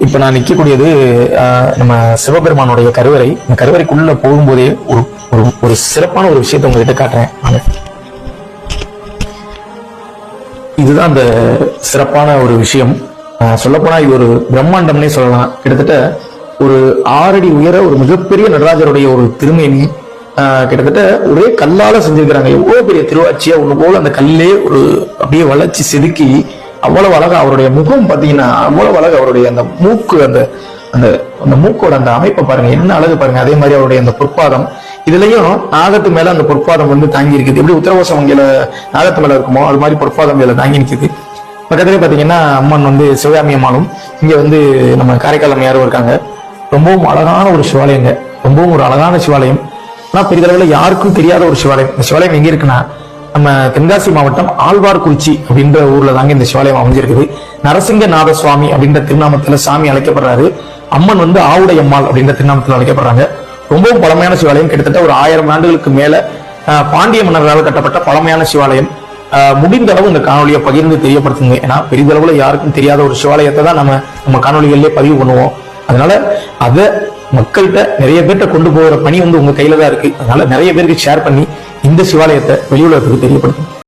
இப்ப நான் நிற்கக்கூடியது ஆஹ், நம்ம சிவபெருமானுடைய கருவறை. இந்த கருவறைக்குள்ள போகும்போதே ஒரு ஒரு ஒரு சிறப்பான ஒரு விஷயத்தை உங்ககிட்ட காட்டுறேன். இதுதான் அந்த சிறப்பான ஒரு விஷயம். சொல்லப்போனா இது ஒரு பிரம்மாண்டம்னே சொல்லலாம். கிட்டத்தட்ட ஒரு ஆறடி உயர ஒரு மிகப்பெரிய நடராஜருடைய ஒரு திருமேனி ஆஹ், கிட்டத்தட்ட ஒரே கல்லால செஞ்சிருக்கிறாங்க. எவ்வளவு பெரிய திருவாட்சியா ஒண்ணு போல அந்த கல்லே ஒரு அப்படியே வளர்ச்சி செதுக்கி அவ்வளவு அழகா அவருடைய முகம் பாத்தீங்கன்னா அவ்வளவு அழகு அவருடைய அந்த மூக்கு அந்த அந்த அந்த மூக்கோட அந்த அமைப்பை பாருங்க. என்ன அழகு பாருங்க. அதே மாதிரி அவருடைய அந்த பொற்பாதம். இதுலயும் நாகத்து மேல அந்த பொற்பாதம் வந்து தாங்கி இருக்குது. எப்படி உத்தரவாசம் வங்கியில நாகத்து மேல இருக்குமோ அது மாதிரி பொற்பாதம் மேல தாங்கி நிற்குது பக்கத்துல பாத்தீங்கன்னா அம்மன் வந்து சிவகாமி அம்மாளும் இங்க வந்து நம்ம காரைக்கால் அம்மையாரும் இருக்காங்க. ரொம்பவும் அழகான ஒரு சிவாலயங்க. ரொம்பவும் ஒரு அழகான சிவாலயம். ஆனா பெரிதளவுல யாருக்கும் தெரியாத ஒரு சிவாலயம். இந்த சிவாலயம் எங்க இருக்குன்னா நம்ம தென்காசி மாவட்டம் ஆழ்வார்குறிச்சி அப்படின்ற ஊர்ல தாங்க இந்த சிவாலயம் அமைஞ்சிருக்குது. நரசிங்கநாத சுவாமி அப்படின்ற திருநாமத்துல சாமி அழைக்கப்படுறாரு. அம்மன் வந்து ஆவுடை அம்மாள் அப்படின்ற திருநாமத்துல அழைக்கப்படுறாங்க. ரொம்பவும் பழமையான சிவாலயம். கிட்டத்தட்ட ஒரு ஆயிரம் ஆண்டுகளுக்கு மேல அஹ், பாண்டிய மன்னர்களால் கட்டப்பட்ட பழமையான சிவாலயம். அஹ், முடிந்த அளவு இந்த காணொலியை பகிர்ந்து தெரியப்படுத்துங்க. ஏன்னா பெரிதளவுல யாருக்கும் தெரியாத ஒரு சிவாலயத்தை தான் நம்ம நம்ம காணொலிகளிலே பதிவு பண்ணுவோம். அதனால அதை மக்கள்கிட்ட நிறைய பேர்கிட்ட கொண்டு போகிற பணி வந்து உங்க கையில தான் இருக்கு. அதனால நிறைய பேருக்கு ஷேர் பண்ணி இந்த சிவாலயத்தை வெளியுலகத்துக்கு தெரியப்படுத்தும்